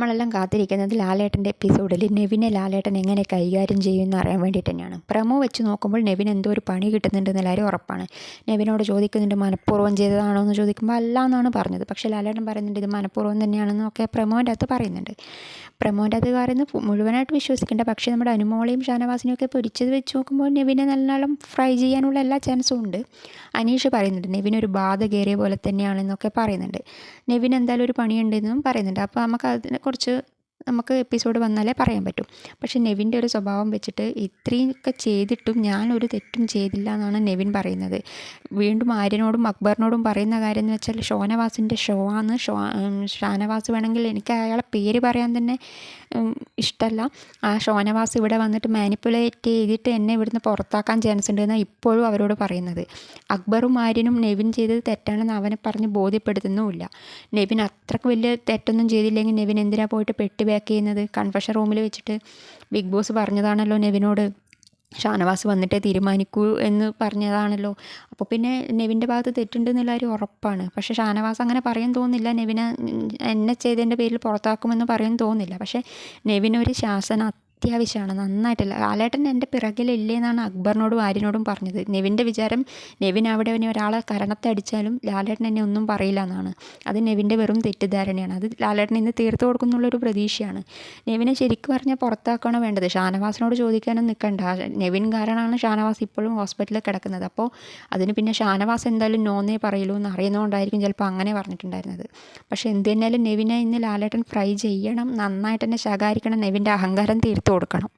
നമ്മളെല്ലാം കാത്തിരിക്കുന്നത് ലാലേട്ടന്റെ എപ്പിസോഡിൽ നെവിനെ ലാലേട്ടൻ എങ്ങനെ കൈകാര്യം ചെയ്യുമെന്ന് അറിയാൻ വേണ്ടിയിട്ട് തന്നെയാണ്. പ്രമോ വെച്ച് നോക്കുമ്പോൾ നെവിൻ എന്തോ ഒരു പണി കിട്ടുന്നുണ്ടെന്ന് എല്ലാവരും ഉറപ്പാണ്. നെവിനോട് ചോദിക്കുന്നുണ്ട് മനഃപൂർവം ചെയ്തതാണോ എന്ന് ചോദിക്കുമ്പോൾ അല്ല എന്നാണ് പറഞ്ഞത്. പക്ഷേ ലാലേട്ടൻ പറയുന്നുണ്ട് ഇത് മനഃപൂർവം തന്നെയാണെന്നൊക്കെ പ്രമോന്റെ അകത്ത് പറയുന്നുണ്ട്. പ്രമോന്റെ അത് പറയുന്നത് മുഴുവനായിട്ട് വിശ്വസിക്കേണ്ട. പക്ഷേ നമ്മുടെ അനുമോളെയും ഷാനവാസിനെയും ഒക്കെ പൊരിച്ചത് വെച്ച് നോക്കുമ്പോൾ നെവിനെ നല്ലോണം ഫ്രൈ ചെയ്യാനുള്ള എല്ലാ ചാൻസും ഉണ്ട്. അനീഷ് പറയുന്നുണ്ട് നെവിൻ ഒരു ബാധ കയറിയ പോലെ തന്നെയാണെന്നൊക്കെ പറയുന്നുണ്ട്. നെവിൻ എന്തായാലും ഒരു പണിയുണ്ടെന്നും പറയുന്നുണ്ട്. അപ്പോൾ നമുക്ക് അതിനെക്കുറിച്ച് നമുക്ക് എപ്പിസോഡ് വന്നാലേ പറയാൻ പറ്റും. പക്ഷേ നെവിന്റെ ഒരു സ്വഭാവം വെച്ചിട്ട് ഇത്രയൊക്കെ ചെയ്തിട്ടും ഞാൻ ഒരു തെറ്റും ചെയ്തില്ല എന്നാണ് നെവിൻ പറയുന്നത്. വീണ്ടും ആര്യനോടും അക്ബറിനോടും പറയുന്ന കാര്യം എന്ന് വെച്ചാൽ ഷോനവാസിന്റെ ഷോ ആണ്. ഷോ ഷാനവാസ് വേണമെങ്കിൽ എനിക്ക് അയാളെ പേര് പറയാൻ തന്നെ ഇഷ്ടമല്ല ആ ഷോനവാസ് ഇവിടെ വന്നിട്ട് മാനിപ്പുലേറ്റ് ചെയ്തിട്ട് എന്നെ ഇവിടുന്ന് പുറത്താക്കാൻ ചാൻസ് ഉണ്ട് എന്നാണ് ഇപ്പോഴും അവരോട് പറയുന്നത്. അക്ബറും ആര്യനും നെവിൻ ചെയ്തത് തെറ്റാണെന്ന് അവനെ പറഞ്ഞ് ബോധ്യപ്പെടുത്തുന്നുമില്ല. നെവിൻ അത്രയ്ക്ക് വലിയ തെറ്റൊന്നും ചെയ്തില്ലെങ്കിൽ നെവിൻ എന്തിനാ പോയിട്ട് പെട്ടി ബാക്ക് ചെയ്യുന്നത്. കൺഫെഷൻ റൂമിൽ വെച്ചിട്ട് ബിഗ് ബോസ് പറഞ്ഞതാണല്ലോ നെവിനോട്. ഷാനവാസ് വന്നിട്ടേ തീരുമാനിക്കൂ എന്ന് പറഞ്ഞതാണല്ലോ. അപ്പോൾ പിന്നെ നെവിന്റെ ഭാഗത്ത് തെറ്റുണ്ടെന്നുള്ള ഒരു ഉറപ്പാണ്. പക്ഷേ ഷാനവാസ് അങ്ങനെ പറയാൻ തോന്നുന്നില്ല നെവിനെ എന്നെ ചെയ്തതിന്റെ പേരിൽ പുറത്താക്കുമെന്ന് പറയാൻ തോന്നുന്നില്ല പക്ഷേ നെവിനൊരു ശാസന അത്യാവശ്യമാണ് നന്നായിട്ടില്ല. ലാലേട്ടൻ എന്റെ പിറകിലില്ലേ എന്നാണ് അക്ബറിനോടും ആര്യനോടും പറഞ്ഞത്. നെവിന്റെ വിചാരം നെവിൻ അവിടെ ഇനി ഒരാളെ കരണത്തടിച്ചാലും ലാലേട്ടൻ എന്നെ ഒന്നും പറയില്ല എന്നാണ്. അത് നെവിന്റെ വെറും തെറ്റിദ്ധാരണയാണ്. അത് ലാലേട്ടൻ ഇന്ന് തീർത്തു കൊടുക്കുന്നുള്ളൊരു പ്രതീക്ഷയാണ്. നെവിനെ ശരിക്കും പറഞ്ഞാൽ പുറത്താക്കണോ വേണ്ടത്? ഷാനവാസിനോട് ചോദിക്കാനും നിൽക്കണ്ട. നെവിൻ കാരണമാണ് ഷാനവാസ് ഇപ്പോഴും ഹോസ്പിറ്റലിൽ കിടക്കുന്നത്. അപ്പോൾ അതിന് പിന്നെ ഷാനവാസ് എന്തായാലും നോന്നേ പറയുള്ളൂ എന്ന് അറിയുന്നതുകൊണ്ടായിരിക്കും ചിലപ്പോൾ അങ്ങനെ പറഞ്ഞിട്ടുണ്ടായിരുന്നത്. പക്ഷേ എന്ത് തന്നെയാലും നെവിനെ ഇന്ന് ലാലേട്ടൻ ഫ്രൈ ചെയ്യണം നന്നായിട്ട് തന്നെ ശകാരിക്കണം നെവിന്റെ അഹങ്കാരം തീർത്തു കൊടുക്കണം.